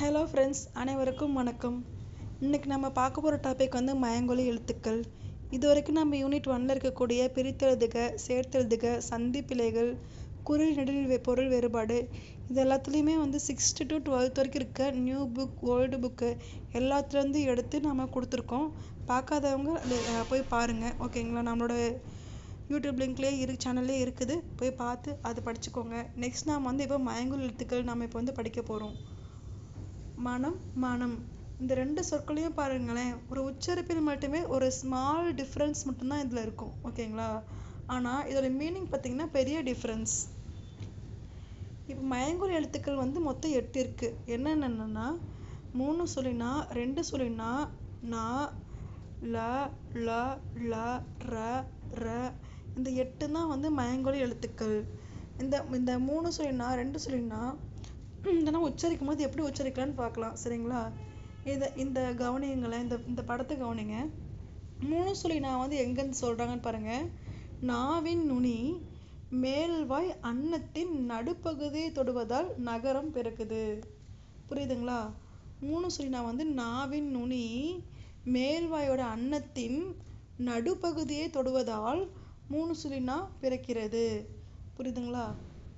Hello friends அனைவருக்கும் வணக்கம். இன்றைக்கி நம்ம பார்க்க போகிற டாபிக் வந்து மயங்கொலி எழுத்துக்கள். இது வரைக்கும் நம்ம யூனிட் ஒன்னில் இருக்கக்கூடிய பிரித்தெழுதுக சேர்த்தெழுதுக சந்தி பிழைகள் குறில் நெடில் பொருள் வேறுபாடு இது எல்லாத்துலேயுமே வந்து சிக்ஸ்த்து டு டுவெல்த் வரைக்கும் இருக்க நியூ புக் ஓல்டு புக்கு எல்லாத்துலேருந்து எடுத்து நம்ம கொடுத்துருக்கோம். பார்க்காதவங்க அஹ், போய் பாருங்கள் ஓகேங்களா நம்மளோட யூடியூப் லிங்க்லேயே இரு சேனல்லே இருக்குது. போய் பார்த்து அதை படிச்சுக்கோங்க. நெக்ஸ்ட் நாம் வந்து இப்போ மயங்குல் எழுத்துக்கள் நம்ம இப்போ வந்து படிக்க போகிறோம் மனம் மனம். இந்த ரெண்டு சொற்களையும் பாருங்களேன். ஒரு உச்சரிப்பில் மட்டுமே ஒரு ஸ்மால் டிஃப்ரென்ஸ் மட்டும்தான் இதில் இருக்கும். ஓகேங்களா? ஆனால் இதோட மீனிங் பார்த்தீங்கன்னா பெரிய டிஃப்ரென்ஸ் இப்போ மயங்கொலி எழுத்துக்கள் வந்து மொத்தம் எட்டு இருக்கு. என்னென்னன்னா மூணு சொல்லினா ரெண்டு சொல்லினா நா ல ல ல ர ர. இந்த எட்டு தான் வந்து மயங்கொலி எழுத்துக்கள். இந்த இந்த மூணு சொல்லினா ரெண்டு சொல்லினா இதெல்லாம் உச்சரிக்கும் போது எப்படி உச்சரிக்கலான்னு பார்க்கலாம் சரிங்களா? இதை இந்த கவனியங்களை இந்த இந்த படத்தை கவனிங்க. மூணு சொல்லி நான் வந்து எங்கேருந்து சொல்கிறாங்கன்னு பாருங்கள் நாவின் நுனி மேல்வாய் அன்னத்தின் நடுப்பகுதியை தொடுவதால் நகரம் பிறக்குது. புரியுதுங்களா? மூணு சொல்லி நான் வந்து நாவின் நுனி மேல்வாயோட அன்னத்தின் நடுப்பகுதியை தொடுவதால் மூணு சுழினா பிறக்கிறது. புரியுதுங்களா?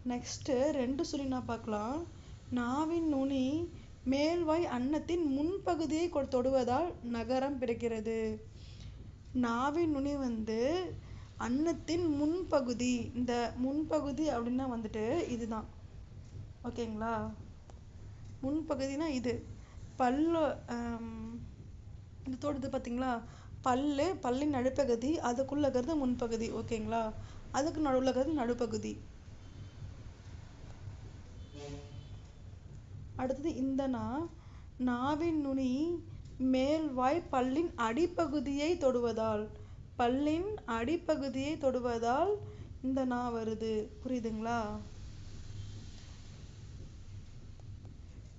நெக்ஸ்ட்டு ரெண்டு சுழினா பார்க்கலாம். நாவின் நுனி மேல்வாய் அன்னத்தின் முன்பகுதியை கொ- தொடுவதால் நகரம் பிறக்கிறது. நாவின் நுனி வந்து அன்னத்தின் முன்பகுதி இந்த முன்பகுதி அப்படின்னா வந்துட்டு இதுதான். ஓகேங்களா? முன்பகுதினா இது. பல்லு இது இந்த தொடுது பார்த்தீங்களா பல்லு பல்லின் நடுப்பகுதி அதுக்குள்ள இருக்கிறது முன்பகுதி. ஓகேங்களா? அதுக்கு நடுவில் இருக்கிறது நடுப்பகுதி. அடுத்தது இந்த நா நாவின் நுனி மேல்வாய் பல்லின் அடிப்பகுதியை தொடுவதால் பல்லின் அடிப்பகுதியை தொடுவதால் இந்த நா வருது. புரியுதுங்களா?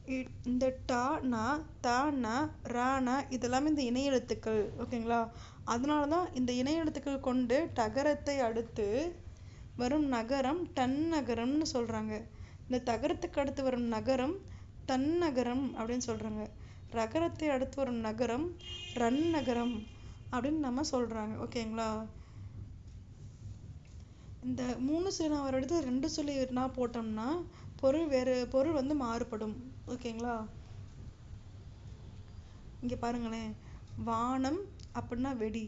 இ- இந்த டா நா த ந ர ந இதெல்லாமே இந்த இணை எழுத்துக்கள். ஓகேங்களா? அதனால தான் இந்த இணை எழுத்துக்கள் கொண்டு டகரத்தை அடுத்து வரும் நகரம் டன் நகரம்னு சொல்றாங்க. இந்த தகரத்துக்கு அடுத்து வரும் நகரம் தன்னகரம் அப்படின்னு சொல்றாங்க. ரகரத்தை அடுத்து வரும் நகரம் ரன் நகரம் அப்படின்னு நம்ம சொல்றாங்க. ஓகேங்களா இந்த மூணு சொல்லி நான் ஒரு ரெண்டு சொல்லி நான் போட்டோம்னா பொருள் வேறு பொருள் வந்து மாறுபடும். ஓகேங்களா இங்க பாருங்களேன். வானம் அப்படின்னா வெடி.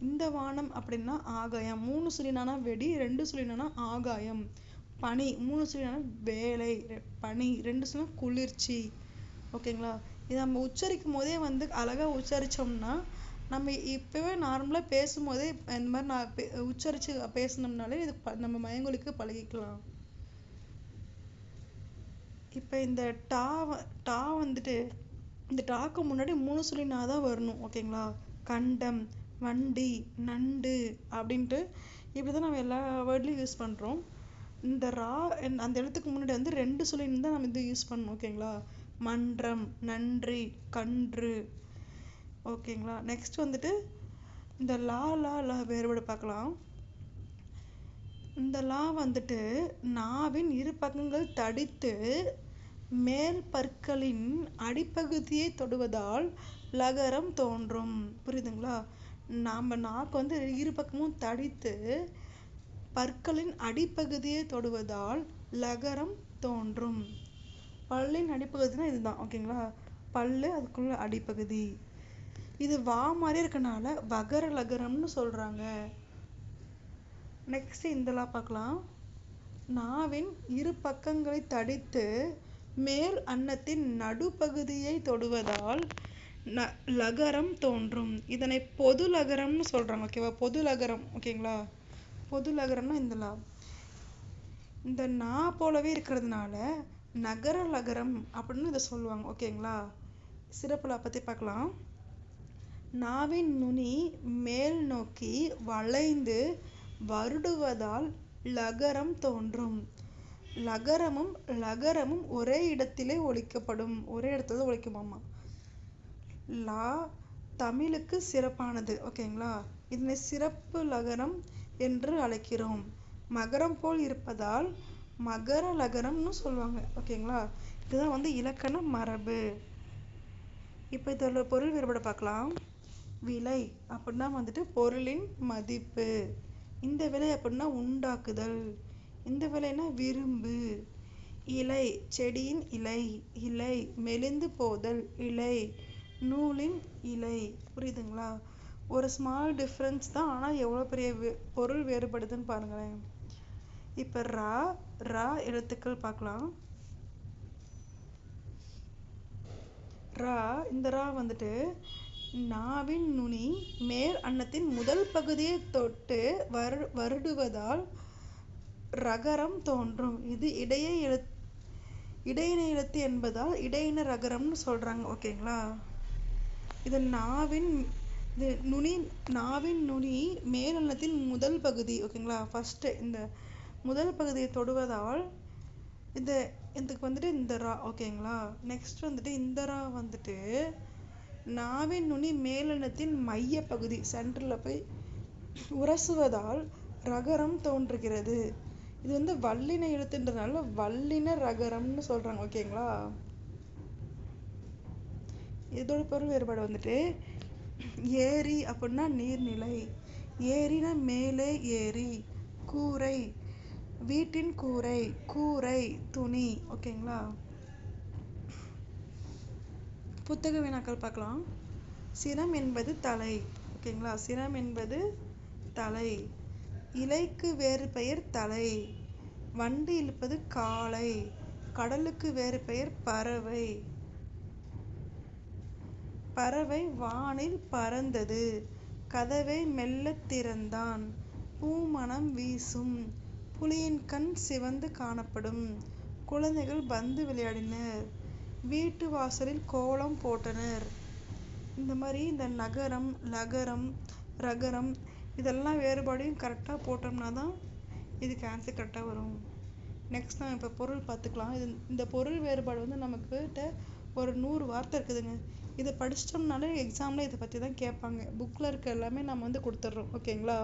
இந்த வானம் அப்படின்னா ஆகாயம். மூணு சொல்லினானா வெடி ரெண்டு சொல்லினானா ஆகாயம். பனி மூணு சொல்லினானா வேலை பனி ரெண்டு சொல்லினா குளிர்ச்சி. ஓகேங்களா? இதை நம்ம உச்சரிக்கும் போதே வந்து அழகா உச்சரிச்சோம்னா நம்ம இப்பவே நார்மலா பேசும்போதே இந்த மாதிரி நான் உச்சரித்து உச்சரிச்சு பேசணும்னாலே இது நம்ம மயங்கொலிக்கு பழகிக்கலாம். இப்ப இந்த டா வ- டா வந்துட்டு இந்த டாக்கு முன்னாடி மூணு சொல்லினா தான் வரணும் ஓகேங்களா? கண்டம் வண்டி நண்டு அப்படின்ட்டு இப்படிதான் நம்ம எல்லா வேர்ட்லையும் யூஸ் பண்றோம். இந்த ரா என்- அந்த எழுத்துக்கு முன்னாடி வந்து ரெண்டு சொல்லின்னு தான் நம்ம இது யூஸ் பண்ணணும் ஓகேங்களா மன்றம் நன்றி கன்று. ஓகேங்களா நெக்ஸ்ட் வந்துட்டு இந்த லா லா லா வேறுபாடு பார்க்கலாம். இந்த லா வந்துட்டு நாவின் இரு பக்கங்கள் தடித்து மேல் பற்களின் அடிப்பகுதியை தொடுவதால் லகரம் தோன்றும். புரியுதுங்களா? நாம் நாக்கு வந்து இரு பக்கமும் தடித்து பற்களின் அடிப்பகுதியை தொடுவதால் லகரம் தோன்றும். பல்லின் அடிப்பகுதினா இதுதான் ஓகேங்களா? பல்லு அதுக்குள்ள அடிப்பகுதி. இது வா மாதிரி இருக்கனால வகர லகரம்னு சொல்றாங்க. நெக்ஸ்ட் இந்தலாம் பார்க்கலாம் நாவின் இரு பக்கங்களை தடித்து மேல் அன்னத்தின் நடுப்பகுதியை தொடுவதால் ந- லகரம் தோன்றும். இதனை பொது லகரம்னு சொல்கிறாங்க ஓகேவா? பொது லகரம் ஓகேங்களா? பொது லகரம்னா இந்த லா இந்த நா போலவே இருக்கிறதுனால நகர லகரம் அப்படின்னு இதை சொல்லுவாங்க. ஓகேங்களா? சிறப்புலா பத்தி பார்க்கலாம். நாவின் நுனி மேல் நோக்கி வளைந்து வருடுவதால் லகரம் தோன்றும். லகரமும் லகரமும் ஒரே இடத்திலே ஒழிக்கப்படும். ஒரே இடத்துல ஒழிக்குமாமா லா தமிழுக்கு சிறப்பானது. ஓகேங்களா? இதனை சிறப்பு லகரம் என்று அழைக்கிறோம். மகரம் போல் இருப்பதால் மகர லகரம்னு சொல்லுவாங்க. ஓகேங்களா? இதுதான் வந்து இலக்கண மரபு. இப்போ இதோட பொருள் வேறுபாடு பார்க்கலாம். விலை அப்படின்னா வந்துட்டு பொருளின் மதிப்பு. இந்த விலை அப்படின்னா உண்டாக்குதல். இந்த விலைனா விரும்பு. இலை செடியின் இலை இலை மெலிந்து போதல் இலை நூலின் இலை. புரியுதுங்களா? ஒரு ஸ்மால் டிஃப்ரென்ஸ் தான் ஆனால் எவ்வளோ பெரிய வே- பொருள் வேறுபடுதுன்னு பாருங்களேன். இப்போ ரா ரா எழுத்துக்கள் பார்க்கலாம். ரா இந்த ரா வந்துட்டு நாவின் நுனி மேல் அன்னத்தின் முதல் பகுதியை தொட்டு வரு வருடுவதால் ரகரம் தோன்றும். இது இடையே எழு இடையின எழுத்து என்பதால் இடையின ரகரம்னு சொல்கிறாங்க ஓகேங்களா? இது நாவின் இது நுனி நாவின் நுனி மேல் முதல் பகுதி ஓகேங்களா? ஃபஸ்ட்டு இந்த முதல் பகுதியை தொடுவதால் இந்த இதுக்கு வந்துட்டு இந்த ரா ஓகேங்களா? நெக்ஸ்ட் வந்துட்டு இந்த ரா வந்துட்டு நாவின் நுனி மேலெண்ணத்தின் மைய பகுதி சென்டரில் போய் உரசுவதால் ரகரம் தோன்றுகிறது. இது வந்து வல்லின எழுத்துன்றதுனால வல்லின ரகரம்னு சொல்கிறாங்க ஓகேங்களா? இதோட பொருள் வேறுபாடு வந்துட்டு ஏரி அப்படின்னா நீர்நிலை. ஏரினா மேலே ஏரி கூரை. வீட்டின் கூரை. கூரை துணி. ஓகேங்களா? புத்தக வினாக்கள் பார்க்கலாம். சிரம் என்பது தலை. ஓகேங்களா? சிரம் என்பது தலை. இலைக்கு வேறு பெயர் தலை. வண்டி இழுப்பது காளை கடலுக்கு வேறு பெயர் பறவை. பறவை வானில் பறந்தது. கதவை மெல்லத் திறந்தான். பூமணம் வீசும். புலியின் கண் சிவந்து காணப்படும். குழந்தைகள் பந்து விளையாடினர். வீட்டு வாசலில் கோலம் போட்டனர். இந்த மாதிரி இந்த நகரம் லகரம் ரகரம் இதெல்லாம் வேறுபாடையும் கரெக்டாக போட்டோம்னா தான் இதுக்கு ஆன்சர் கரெக்டாக வரும். நெக்ஸ்ட் நம்ம இப்போ பொருள் பார்த்துக்கலாம். இது இந்த பொருள் வேறுபாடு வந்து நமக்கிட்ட ஒரு நூறு வார்த்தை இருக்குதுங்க. இதை படிச்சிட்டோம்னாலே எக்ஸாமில் இதை பற்றி தான் கேட்பாங்க. புக்கில் இருக்க எல்லாமே நம்ம வந்து கொடுத்துட்றோம். ஓகேங்களா?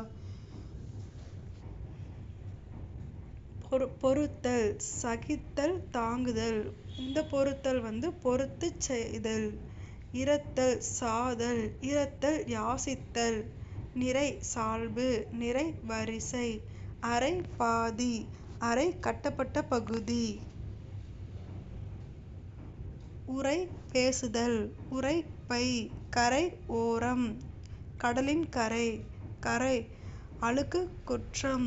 பொறு பொறுத்தல் சகித்தல் தாங்குதல். இந்த பொறுத்தல் வந்து பொறுத்து செய்தல் இரத்தல் சாதல் இரத்தல் யாசித்தல் நிறை சால்பு நிறை வரிசை அரை பாதி அரை கட்டப்பட்ட பகுதி. உரை பேசுதல் உரைப்பை கரை ஓரம் கடலின் கரை கரை அழுக்கு குற்றம்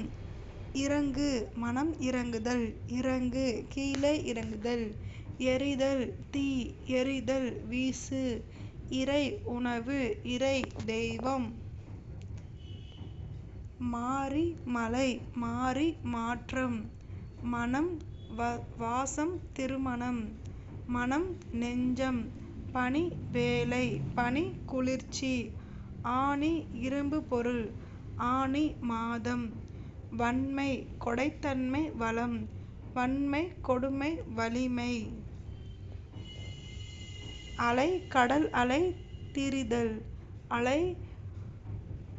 இறங்கு மனம் இறங்குதல் இறங்கு கீழே இறங்குதல் எரிதல் தீ எரிதல் வீசு இறை உணவு இறை தெய்வம். மாறி மலை மாறி மாற்றம் மனம் வ- வாசம் திருமணம் மனம் நெஞ்சம் பனி வேலை பனி குளிர்ச்சி ஆணி இரும்பு பொருள் ஆணி மாதம் வன்மை கொடைத்தன்மை வளம் வன்மை கொடுமை வலிமை. அலை கடல் அலை திரிதல் அலை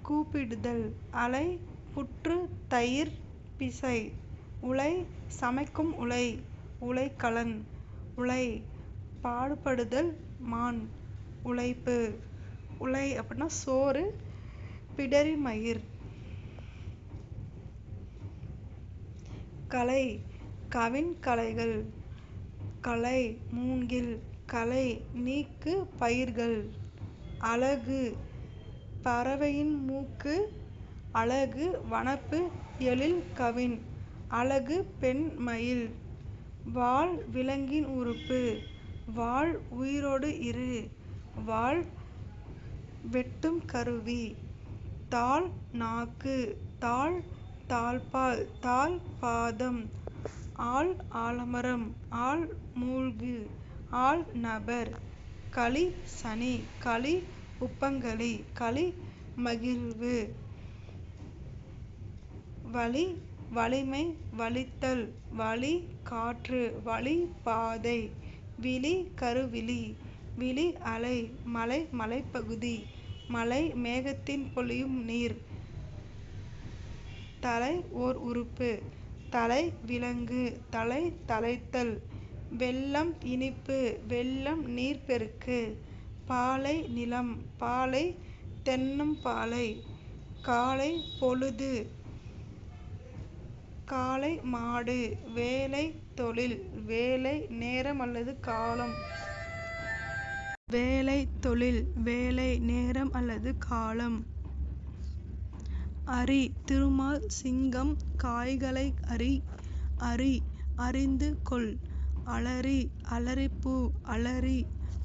கூப்பிடுதல் அலை புற்று தயிர் பிசை உலை சமைக்கும் உலை உலைக்கலன் உலை பாடுபடுதல் மான் உழைப்பு. உலை அப்படின்னா சோறு பிடரி மயிர். கலை கவின் கலைகள். கலை மூங்கில் கலை நீக்கு பயிர்கள். அழகு பறவையின் மூக்கு. அழகு வனப்பு எழில் கவின். அழகு பெண் மயில். வால் விலங்கின் உறுப்பு. வாள் உயிரோடு இரு. வாள் வெட்டும் கருவி. தாள் நாக்கு. தாள் தாழ்பால். தாள் பாதம். ஆள் ஆலமரம். ஆள் மூழ்கு. ஆள் நபர். களி சனி. களி உப்பங்களி. களி மகிழ்வு. வழி வலிமை வலித்தல் வழி காற்று வழி பாதை விழி கருவிழி விழி அலை மலை மலைப்பகுதி மலை மேகத்தின் பொழியும் நீர் தலை ஓர் உறுப்பு தலை விலங்கு தலை தலைத்தல் வெள்ளம் இனிப்பு வெள்ளம் நீர்ப்பெருக்கு பாலை நிலம் பாலை தென்னம்பாலை காலை பொழுது காளை மாடு வேலை தொழில் வேலை நேரம் அல்லது காலம். வேலை தொழில் வேலை நேரம் அல்லது காலம். அரி திருமால் சிங்கம் காய்களை அரி அரி அறிந்து கொள். அலறி அலரிப்பூ அலரி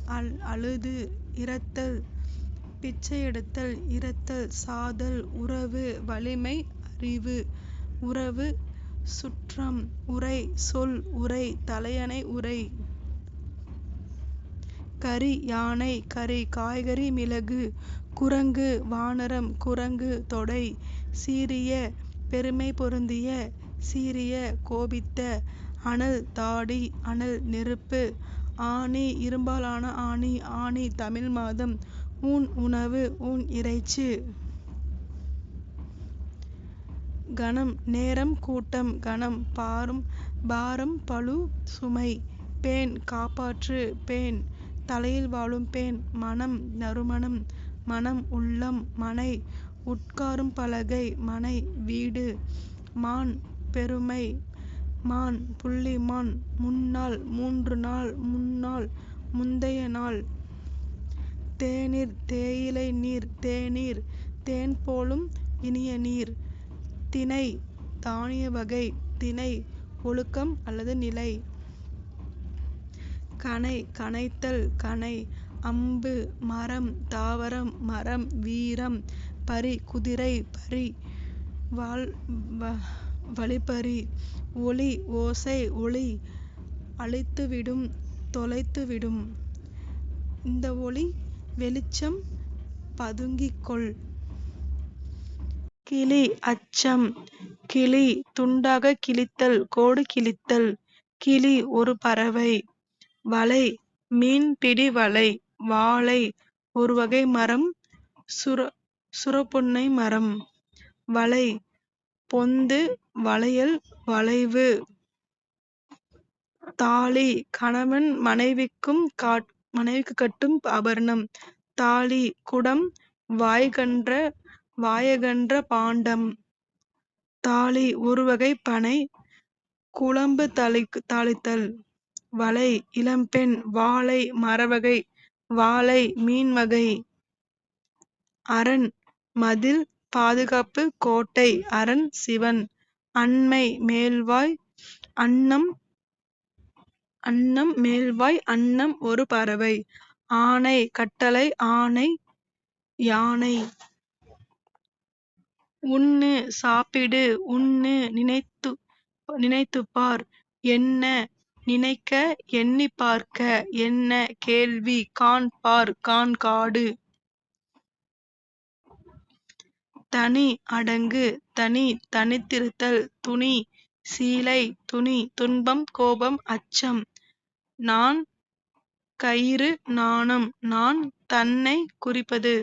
அல் அழுது இரத்தல். பிச்சை எடுத்தல் இரத்தல். சாதல் உறவு வலிமை அறிவு. உறவு சுற்றம் உரை சொல் உரை தலையணை உரை. கரி யானை கரி காய்கறி மிளகு குரங்கு வானரம் குரங்கு தொடை. சீரிய பெருமை பொருந்திய சீரிய கோபித்த அனல் தாடி அனல் நெருப்பு. ஆணி இரும்பாலான ஆணி ஆணி தமிழ் மாதம். ஊன் உணவு ஊன் இறைச்சி. கணம் நேரம் கூட்டம் கணம் பாரும் பாரம் பளு சுமை பேன் காப்பாற்று பேன் தலையில் வாழும் பேன் மனம் நறுமணம் மனம் உள்ளம் மனை உட்காரும் பலகை மனை வீடு மான் பெருமை மான் புள்ளி மான் முன்னாள் மூன்று நாள் முன்னாள் முந்தைய நாள் தேநீர் தேயிலை நீர் தேநீர் தேன் போலும் இனிய நீர் திணை தானிய வகை திணை ஒழுக்கம் அல்லது நிலை. கணை கனைத்தல் கணை அம்பு மரம் தாவரம் மரம் வீரம் பரி குதிரை பரி வாள் வழிப்பறி ஒளி ஓசை ஒளி அழித்துவிடும் தொலைத்துவிடும். இந்த ஒளி வெளிச்சம் பதுங்கிக் கிளி அச்சம். கிளி துண்டாக கிழித்தல் கோடு கிழித்தல். கிளி ஒரு பறவை. வலை மீன்பிடி வலை. வாழை ஒரு வகை மரம். சுர சுரப்புன்னை மரம். வலை பொந்து வளையல் வளைவு. தாலி கணவன் மனைவிக்கும் மனைவிக்கு கட்டும் ஆபரணம். தாலி குடம் வாய்கன்ற வாயகன்ற பாண்டம். தாலி ஒருவகை பனை. குழம்பு தாளித்தல். வலை இளம்பெண் வாழை மரவகை வாழை மீன்வகை அரண் மதில் பாதுகாப்பு கோட்டை அரண் சிவன். அண்மை மேல்வாய் அன்னம் அன்னம் மேல்வாய் அன்னம் ஒரு பறவை. ஆணை கட்டளை ஆணை யானை. உண்ணு சாப்பிடு உண்ணு நினைத்து நினைத்துப்பார் என்ன நினைக்க எண்ணிப் பார்க்க. என்ன கேள்வி காண் பார் கான் காடு. தனி அடங்கு தனி தனித்திருத்தல் துணி சீலை துணி துன்பம் கோபம் அச்சம். நான் கயிறு நாணம் நான் தன்னை குறிப்பது.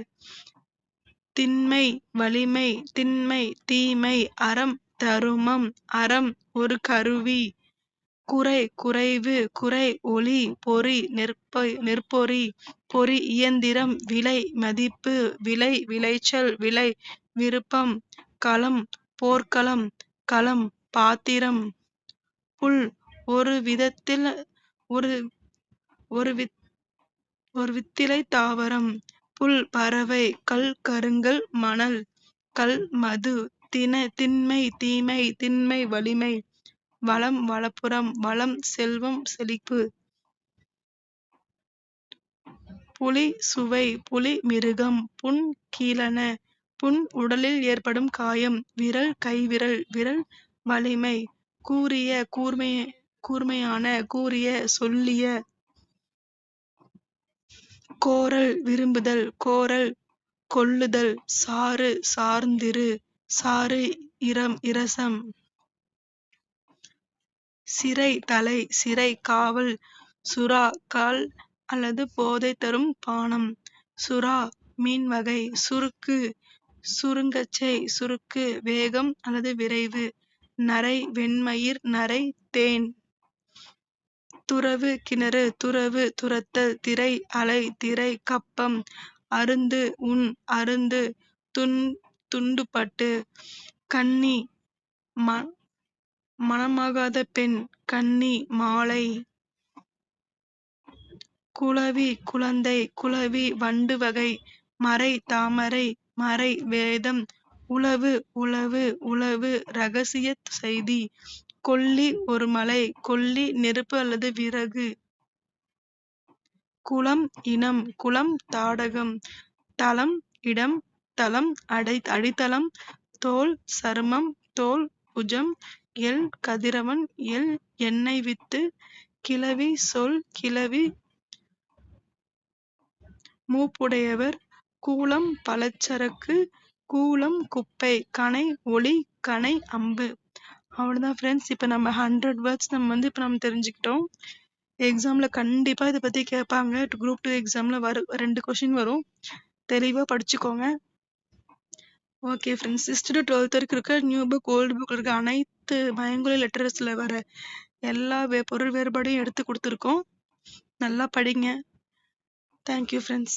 திண்மை வலிமை திண்மை தீமை அறம் தருமம் அறம் ஒரு கருவி. குறை குறைவு குறை ஒளி பொறி நெற்பொறி பொறி இயந்திரம் விலை மதிப்பு விலை விளைச்சல் விலை விருப்பம் களம் போர்க்களம் களம் பாத்திரம். புல் ஒரு விதத்தில் ஒரு ஒரு வித் ஒரு வித்திலை தாவரம். புல் பறவை கல் கருங்கல் மணல் கல் மது தின திண்மை தீமை திண்மை வலிமை வளம் வளப்புறம் வளம் செல்வம் செழிப்பு. புலி சுவை புலி மிருகம் புண் கீழன புண் உடலில் ஏற்படும் காயம் விரல் கைவிரல் விரல் வலிமை கூரிய கூர்மை கூர்மையான கூரிய சொல்லிய கோரல் விரும்புதல் கோரல் கொள்ளுதல் சாறு சார்ந்திரு சாறு இரம் இரசம். சிறை தலை சிறை காவல் சுறா கால் அல்லது போதை தரும் பானம். சுறா மீன் வகை சுருக்கு சுருங்கச்சை சுருக்கு வேகம் அல்லது விரைவு. நரை வெண்மயிர் நரை தேன். துறவு கிணறு துறவு துரத்தல் திரை அலை திரை கப்பம் அருந்து உன் அருந்து துன் துண்டுபட்டு கன்னி ம மணமாகாத பெண் கன்னி மாலை குளவி குழந்தை குளவி வண்டு வகை மறை தாமரை மறை வேதம் உளவு உளவு உளவு ரகசிய செய்தி கொல்லி ஒரு மலை கொல்லி நெருப்பு அல்லது விறகு. குளம் இனம் குளம் தாடகம். தளம் இடம் தளம் அடை அடித்தளம். தோல் சருமம் தோல் புஜம் எல் கதிரவன் எல் எண்ணெய் வித்து கிளவி சொல் கிளவி மூப்புடையவர் கூலம் பலச்சரக்கு கூலம் குப்பை கனை ஒளி கணை அம்பு. அவ்வளோதான் ஃப்ரெண்ட்ஸ் இப்போ நம்ம ஹண்ட்ரட் வேர்ட்ஸ் நம்ம வந்து இப்போ நம்ம தெரிஞ்சுக்கிட்டோம். எக்ஸாமில் கண்டிப்பாக இதை பற்றி கேட்பாங்க. குரூப் டூ எக்ஸாமில் வரும் ரெண்டு கொஷின் வரும். தெளிவாக படிச்சுக்கோங்க. Okay friends sixth to twelfth வரைக்கும் இருக்க நியூ புக் ஓல்டு புக் இருக்க அனைத்து பயங்குலி லெட்டர்ஸில் வர எல்லா வே பொருள் வேறுபாடையும் எடுத்து கொடுத்துருக்கோம். நல்லா படிங்க. Thank you friends